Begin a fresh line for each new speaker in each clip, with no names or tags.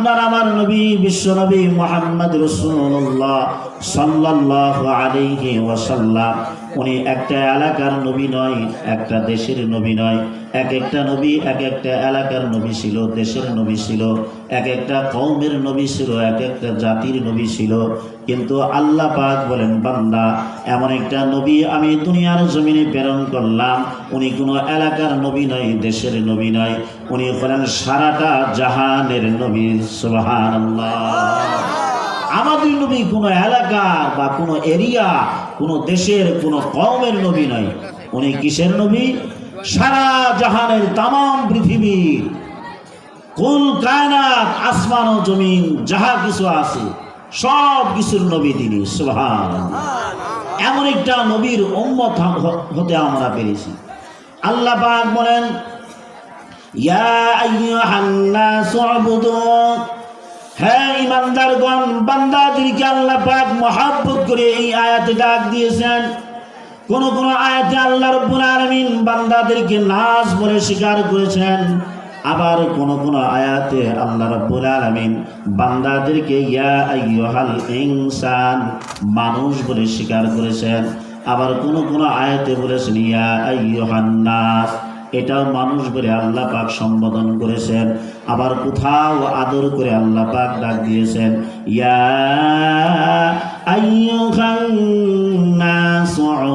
আপনার আমার নবী বিশ্ব নবী মোহাম্মদ রসুল্লাহ সাল্লাহ আলাইহি ওয়াসাল্লাম উনি একটা এলাকার নবী নয়, একটা দেশের নবী নয়। এক একটা নবী, এক একটা এলাকার নবী ছিল, দেশের নবী ছিল। এক একটা কৌমের নবী ছিল, এক একটা জাতির নবী ছিল। কিন্তু আল্লাহ পাক বলেন, বান্দা, এমন একটা নবী আমি দুনিয়ার জমিনে প্রেরণ করলাম। উনি কোনো এলাকার নবী নয়, দেশের নবী নয়। উনি হলেন সারাটা জাহানের নবী সুবহান আমাদের নবী কোনো এলাকা বা কোনো এরিয়া, কোনো দেশের, কোনো কমের নবী নয়। উনি কিসের নবী? সারা জাহানের তাম পৃথিবীর কুল কায়নাত, আসমান ও জমিন, যাহা কিছু আছে, সব কিছুর নবী তিনি সুবহান এমন একটা নবীর উম্মত হতে আমরা পেরেছি। আল্লাহ পাক বলেন, ইয়া আইয়ুহান নাসু হ্যাঁ ইমানদারগণ, বান্দাদেরকে আল্লাহ পাক মহাব্বত করে এই আয়াতে ডাক দিয়েছেন। কোন কোন আয়াতে আল্লাহ রব্বুল আলামিন বান্দাদেরকে নাস বলে স্বীকার করেছেন। আবার কোন কোন আয়াতে আল্লাহ রব্বুল আলামিন বান্দাদেরকে, ইয়া আইয়ুহাল ইনসান, মানুষ বলে স্বীকার করেছেন। আবার কোন কোন আয়াতে বলেছেন, ইয়া আইয়ুহান নাস এটাও মানুষ বলে আল্লাহ পাক সম্বোধন করেছেন। আবার কোথাও আদর করে আল্লাহ পাক ডাক দিয়েছেন, ইয়া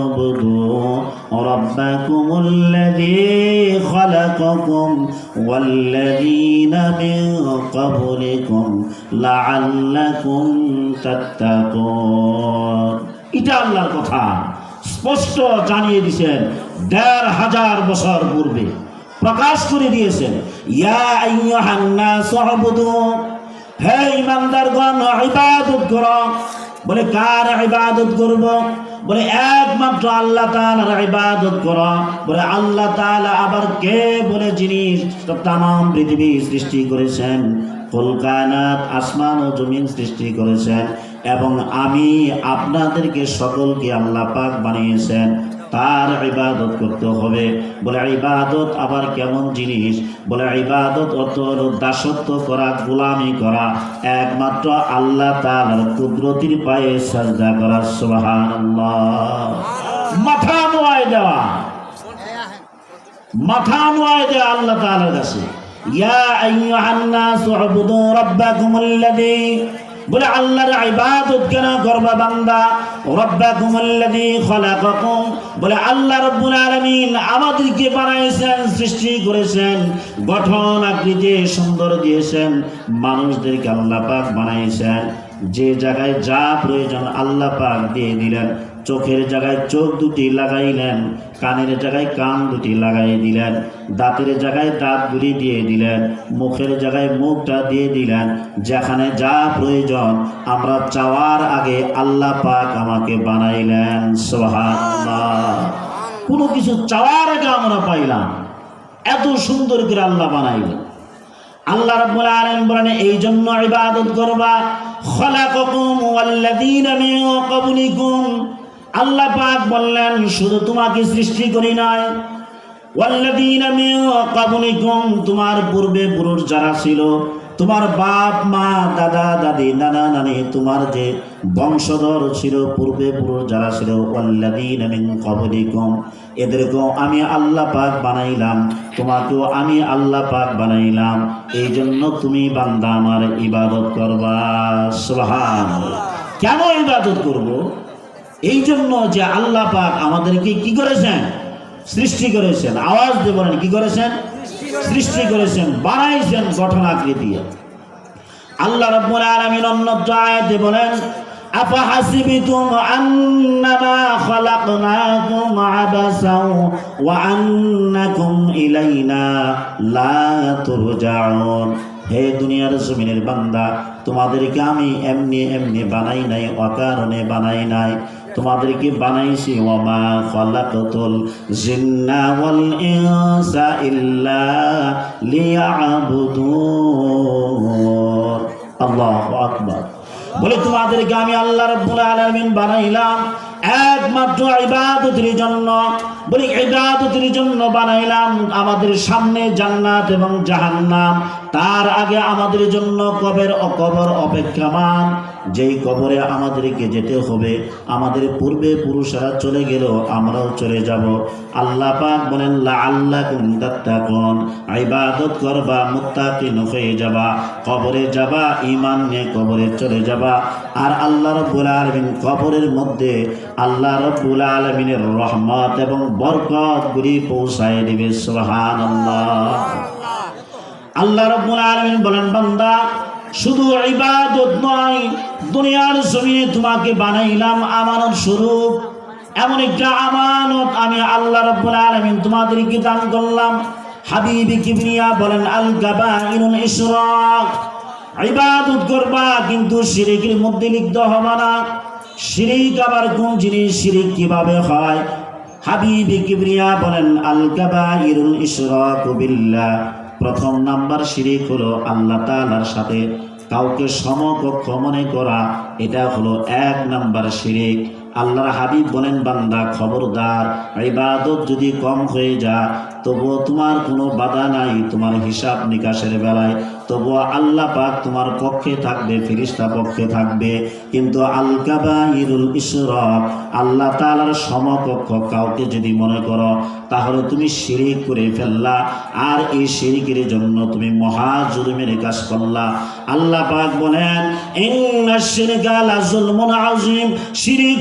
উবুদু রাব্বাকুমুল্লাযী খালাকাকুম ওয়াল্লাযীনা মিন ক্বাবলিকুম লাআল্লাকুম তাত্তাকুন। এটা আল্লাহর কথা। স্পষ্ট জানিয়ে দিয়েছেন দেড় হাজার বছর পূর্বে প্রকাশ করে দিয়েছেন হে ইমানদারগণ, ইবাদত করো। বলে, কার ইবাদত করব? বলে, একমাত্র আল্লাহ তাআলার ইবাদত করো। বলে, আল্লাহ তাআলা আবার কে? বলে, যিনি তাম, পৃথিবী সৃষ্টি করেছেন কলকানাত আসমান ও জমিন সৃষ্টি করেছেন, এবং আমি আপনাদেরকে সকলকে আল্লাহ পাক বানিয়েছেন। তার ইবাদত করতে হবে। বলে ইবাদত আবার কেমন জিনিস? বলে ইবাদত হলো দাসত্ব করা, গোলামি করা, একমাত্র আল্লাহ তাআলার কুদরতির পায়ে সাজদা করা। সুবহানাল্লাহ। মাথা নোয়ায় দেওয়া। মাথা নোয়ায় দেওয়া আল্লাহ তাআলার কাছে। ইয়া আইয়ুহান নাস উবুদু রাব্বাকুমুল্লাযী বলে আল্লাহর ইবাদত কেন করবা বান্দা? রব্বাকুমাল্লাযী খলাকাকুম। বলে আল্লাহ রাব্বুল আলামিন আমাদেরকে বানাইছেন, সৃষ্টি করেছেন, গঠন আকৃতি সুন্দর দিয়েছেন, মানুষদেরকে আল্লাহ পাক বানাইছেন। যে জায়গায় যা প্রয়োজন আল্লাহ পাক দিয়ে দিলেন। চোখের জায়গায় চোখ দুটি লাগাইলেন কানের জায়গায় কান দুটি লাগাই দিলেন, দাঁতের জায়গায় দাঁতগুলি দিয়ে দিলেন, মুখের জায়গায় মুখটা দিয়ে দিলেন, যেখানে যা প্রয়োজন আমরা চাওয়ার আগে আল্লাহ পাক আমাকে বানাইলেন কোনো কিছু চাওয়ার আগে আমরা পাইলাম, এত সুন্দর করে আল্লাহ বানাইলেন। আল্লাহ রাব্বুল আলামিন বলেন এই জন্য ইবাদত করবা, খলাকাকুম ওয়াল্লাযীনা মিন ক্বাবলিকুম আল্লাহ পাক বললেন, শুধু তোমাকে সৃষ্টি করি নাই। তোমার পূর্বে পুরুষ যারা ছিল, তোমার বাপ, মা, দাদা, দাদি, নানা, নানি, তোমার যে বংশধর ছিল, পূর্বে পুরুষ যারা ছিল ক্বাবলিকুম, এদেরকেও আমি আল্লাহ পাক বানাইলাম, তোমাকেও আমি আল্লাহ পাক বানাইলাম। এই জন্য তুমি বান্দা, আমার ইবাদত করবা। সুবহান কেন ইবাদত করব? এই জন্য যে আল্লাহ পাক আমাদেরকে কি করেছেন? সৃষ্টি করেছেন। আওয়াজ দিয়ে বলেন, কি করেছেন? সৃষ্টি করেছেন, বানাইছেন গঠনাকৃতি। আল্লাহ রাব্বুল আলামিন অন্যত্র আয়াতে বলেন আন্নামা খালাকনাকুম আবাসাও ওয়া আন্নাকুম ইলাইনা লা তুরজাউন। হে দুনিয়ার জমিনের বান্দা, তোমাদেরকে আমি এমনি এমনি বানাই নাই, অকারণে বানাই নাই। তোমাদেরকে বানাইছি ওমা খালাকতুল জিন্না ওয়াল ইনসা ইল্লা লিয়াবুদুন আল্লাহু আকবার। বলে, তোমাদেরকে আমি আল্লাহ রাব্বুল আলামিন বানাইলাম একমাত্র ইবাদতের জন্য। বলি, ইবাদতের জন্য বানাইলাম আমাদের সামনে জান্নাত এবং জাহান্নাম। তার আগে আমাদের জন্য কবের কবর অপেক্ষামান। যেই কবরে আমাদেরকে যেতে হবে, আমাদের পূর্বে পুরুষেরা চলে গেল, আমরাও চলে যাব। আল্লাহ পাক বলেন আল্লাহ তাত্তাকুন। ইবাদত করবা, মুত্তাকিন হয়ে যাবা, কবরে যাবা, ঈমান নিয়ে কবরে চলে যাবা। আর আল্লাহ রব্বুল আলামিন কবরের মধ্যে আল্লাহ রব্বুল আলামিনের রহমত এবং বরকত গুলি পৌঁছায় দিবে, সুবহানাল্লাহ। আল্লাহ রব্বুল আলামিন বলেন, বান্দা, শুধু ইবাদত নয়, দুনিয়ার জমিনে তোমাকে বানাইলাম আমানত স্বরূপ। এমন একটা আমানত আমি আল্লাহ রব্বুল আলামিন তোমাদেরকে দান করলাম। হাবিবি কিবরিয়া বলেন আল গাবাইনুল ইশরাক। ইবাদত করবা, কিন্তু শিরিকের মধ্যে লিপ্ত হবা না। শিরিক আবার কোন জিনিস শিরিক কীভাবে হয়? হাবিবি কিবরিয়া বলেন আল গাবাইরুল ইশরাকু বিল্লাহ। প্রথম নাম্বার শিরিক হলো আল্লাহ তাআলার সাথে কাউকে সমকক্ষ মনে করা। এটা হলো এক নাম্বার শিরিক। আল্লাহর হাবিব বলেন, বান্দা, খবরদার, ইবাদত যদি কম হয়ে যায়, তবুও তোমার কোনো বাধা নাই তোমার হিসাব নিকাশের বেলায়। তবুও আল্লাহ পাক তোমার পক্ষে থাকবে ফিরিস্তা পক্ষে থাকবে। কিন্তু আল কাবাইরুল ইশরাক, আল্লাহ তাআলার সমকক্ষ কাউকে যদি মনে করো, তাহলে তুমি শিরিক করে ফেললা। আর এই শিরিকের জন্য তুমি মহা জুলুমের কাজ করলা। আল্লাহ পাক বলেন, ইন্না শিরকা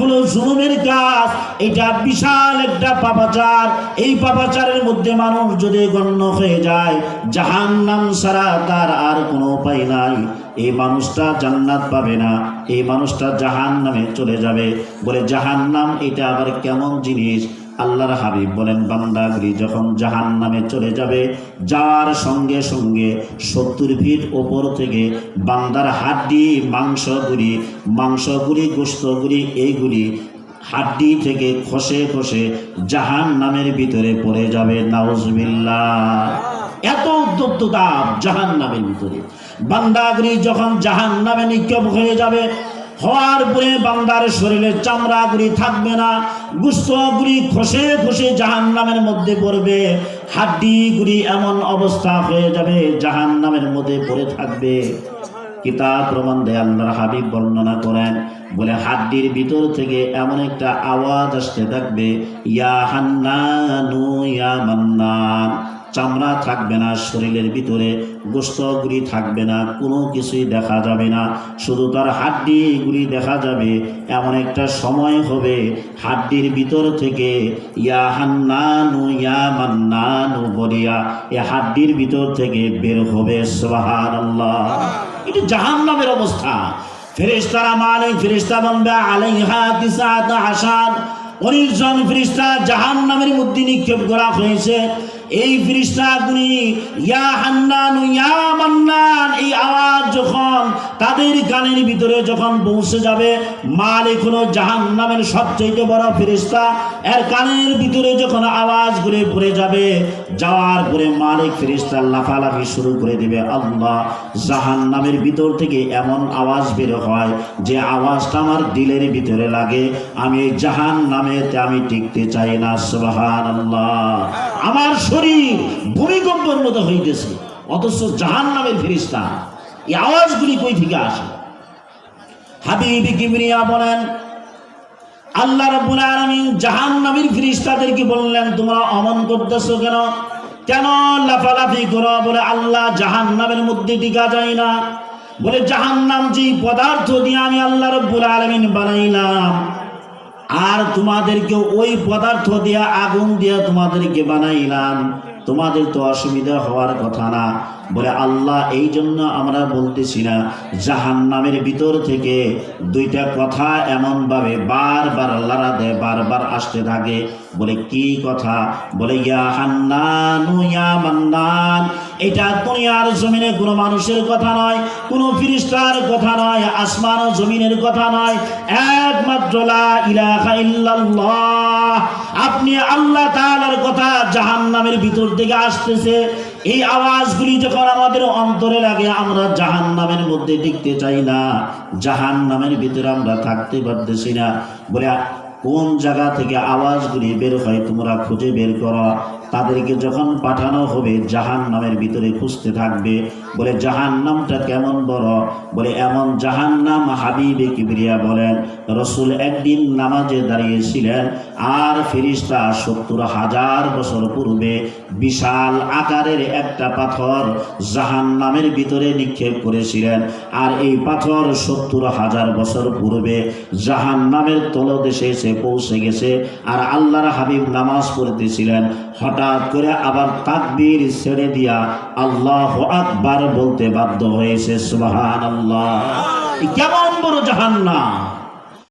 হলো জুলুমের কাজ। এটা বিশাল একটা পাপাচার। এই পাপাচারের মধ্যে মানুষ যদি গণ্য হয়ে যায়, জাহান্নাম ছাড়া তার আর কোনো উপায় নাই। এই মানুষটা জান্নাত পাবে না। এই মানুষটা জাহান্নামে চলে যাবে। বলে, জাহান্নাম, এটা আবার কেমন জিনিস? আল্লাহর হাবিব বলেন বান্দাগুলি যখন জাহান নামে চলে যাবে যাওয়ার সঙ্গে সঙ্গে সত্তর ফিট ওপর থেকে বান্দার হাড্ডি মাংসগুলি মাংসগুলি গোস্তগুলি এইগুলি হাড্ডি থেকে খসে খসে জাহান নামের ভিতরে পড়ে যাবে। নাউজবিল্লা এত উদ্যক্ততা জাহান নামের ভিতরে। বান্দাগুলি যখন জাহান নামে নিক্ষেপ হয়ে যাবে, হওয়ার পরে বান্দার শরীরে চামড়াগুলি থাকবে না গুস্তগুলি খসে খসে জাহান নামের মধ্যে পড়বে হাড্ডিগুলি এমন অবস্থা হয়ে যাবে জাহান নামের মধ্যে পড়ে থাকবে। কিতাব প্রমাণ দেয় আল্লাহর হাবিব বর্ণনা করেন, বলে হাড্ডির ভিতর থেকে এমন একটা আওয়াজ আসতে থাকবে, ইয়া হান্নানু, ইয়া মান্নান। চামড়া থাকবে না, শরীরের ভিতরে গোস্তগুলি থাকবে না, কোনো কিছুই দেখা যাবে না। শুধু তার হাড্ডিগুলি দেখা যাবে, এমন একটা সময় হবে হাড্ডির ভিতর থেকে, ইয়া হান্নানু, ইয়া মান্নানু বলিয়া এ হাড্ডির ভিতর থেকে বের হবে, সুবহানাল্লাহ। এটা জাহান্নামের অবস্থা। ফেরেশতারা মালিক, ফেরেশতা বলবে আলাইহা তিসাত আশার উনিশ জন ফেরেশতা জাহান্নামের মধ্যে নিক্ষেপ করা হয়েছে। এই ফিরিস্তাগুলি ইয়া হান্নান ইয়া মান্নান এই আওয়াজ যখন তাদের কানের ভিতরে যখন পৌঁছে যাবে, মালিক হলো জাহান্নামের সবচেয়ে বড় ফিরিস্তা এর কানের ভিতরে যখন আওয়াজ ঘুরে পড়ে যাবে, যাওয়ার পরে মালিক ফিরিস্তা লাফালাফি শুরু করে দিবে। আল্লাহ, জাহান্নামের ভিতর থেকে এমন আওয়াজ বের হয় যে আওয়াজটা আমার দিলের ভিতরে লাগে। আমি জাহান নামেতে আমি টিকতে চাই না সুবাহান আল্লাহ আমার শরীর ভূমিকম্পের মতো হইতেছে, অথচ জাহান নামের ফিরিস্তা এই আওয়াজগুলি কই থেকে আসে? হাবিবি কিবরিয়া বলেন, আল্লাহ রাব্বুল আলামিন জাহান্নামীর ফেরেশতাদেরকে বললেন, তোমরা অমন করতেছো কেন? কেন লাফালাফি করো? বলে, আল্লাহ জাহান্নামের মধ্যে টিকা যায় না। বলে, জাহান্নাম যে পদার্থ দিয়ে আমি আল্লাহ রাব্বুল আলামিন বানাইলাম, আর তোমাদেরকে ওই পদার্থ দিয়া আগুন দিয়া তোমাদেরকে বানাইলাম, তোমাদের তো অসুবিধা হওয়ার কথা না। বলে, আল্লাহ, এই জন্য আমরা বলতেছি না জাহান নামের ভিতর থেকে দুইটা কথা এমনভাবে বারবার লড়া দেয় বারবার আসতে থাকে। বলে, কি কথা? বলে, ইয়া এটা দুনিয়ার জমিনে কোনো মানুষের কথা নয়, কোনো ফিরিস্তার কথা নয়, আসমান ও জমিনের কথা নয়, একমাত্র লা আপনি আল্লাহ তাআলার কথা জাহান্নামের ভিতর থেকে আসতেছে এই আওয়াজগুলি যখন আমাদের অন্তরে লাগে, আমরা জাহান নামের মধ্যে দেখতে চাই না। জাহান নামের ভিতরে আমরা থাকতে পারতেছি না। বলে, কোন জায়গা থেকে আওয়াজগুলি বের হয় তোমরা খুঁজে বের করো। তাদেরকে যখন পাঠানো হবে জাহান নামের ভিতরে খুঁজতে থাকবে। বলে জাহান নামটা কেমন বড়? বলে, এমন জাহান নাম হাবিবে কিবরিয়া বলেন। রসুল একদিন নামাজে দাঁড়িয়েছিলেন আর ফিরিস্তা সত্তর হাজার বছর পূর্বে বিশাল আকারের একটা পাথর জাহান নামের ভিতরে নিক্ষেপ করেছিলেন। আর এই পাথর সত্তর হাজার বছর পূর্বে জাহান নামের তলদেশে এসে পৌঁছে গেছে। আর আল্লাহর হাবিব নামাজ পড়তেছিলেন। হঠাৎ করে আবার তাকবীর ছেড়ে দিয়া আল্লাহ আকবার বলতে বাধ্য হয়েছে সুবাহান আল্লাহ কেমন বড় জাহান্নাম?